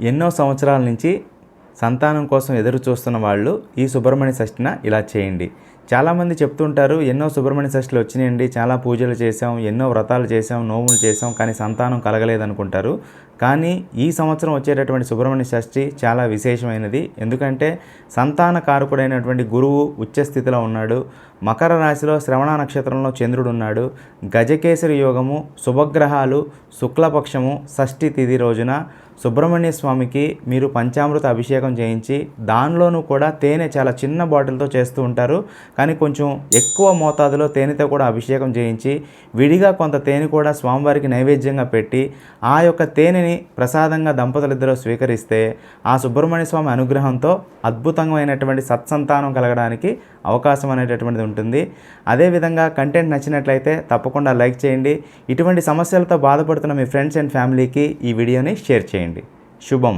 ఎన్నో సంవత్సరాల నుంచి సంతానం కోసం ఎదురు చూస్తున్న వాళ్ళు ఈ సుబ్రహ్మణ్య షష్ఠిన ఇలా చేయండి. చాలామంది చెప్తుంటారు ఎన్నో సుబ్రహ్మణ్య షష్ఠులు వచ్చినాయండి చాలా పూజలు చేసాం ఎన్నో వ్రతాలు చేసాం నోములు చేసాం కానీ సంతానం కలగలేదనుకుంటారు. కానీ ఈ సంవత్సరం వచ్చేటటువంటి సుబ్రహ్మణ్య షష్ఠి చాలా విశేషమైనది. ఎందుకంటే సంతాన కారకుడైనటువంటి గురువు ఉచ్చస్థితిలో ఉన్నాడు. మకర రాశిలో శ్రవణ నక్షత్రంలో చంద్రుడు ఉన్నాడు. గజకేసరి యోగము శుభగ్రహాలు శుక్లపక్షము షష్ఠి తిథి రోజున సుబ్రహ్మణ్య స్వామికి మీరు పంచామృత అభిషేకం చేయించి దానిలోనూ కూడా తేనె చాలా చిన్న బాటిల్తో చేస్తూ ఉంటారు. కానీ కొంచెం ఎక్కువ మోతాదులో తేనెతో కూడా అభిషేకం చేయించి విడిగా కొంత తేనె కూడా స్వామివారికి నైవేద్యంగా పెట్టి ఆ యొక్క తేనెని ప్రసాదంగా దంపతులిద్దరూ స్వీకరిస్తే ఆ సుబ్రహ్మణ్య స్వామి అనుగ్రహంతో అద్భుతమైనటువంటి సత్సంతానం కలగడానికి అవకాశం అనేటటువంటిది ఉంటుంది. అదేవిధంగా కంటెంట్ నచ్చినట్లయితే తప్పకుండా లైక్ చేయండి. ఇటువంటి సమస్యలతో బాధపడుతున్న మీ ఫ్రెండ్స్ అండ్ ఫ్యామిలీకి ఈ వీడియోని షేర్ చేయండి. శుభం.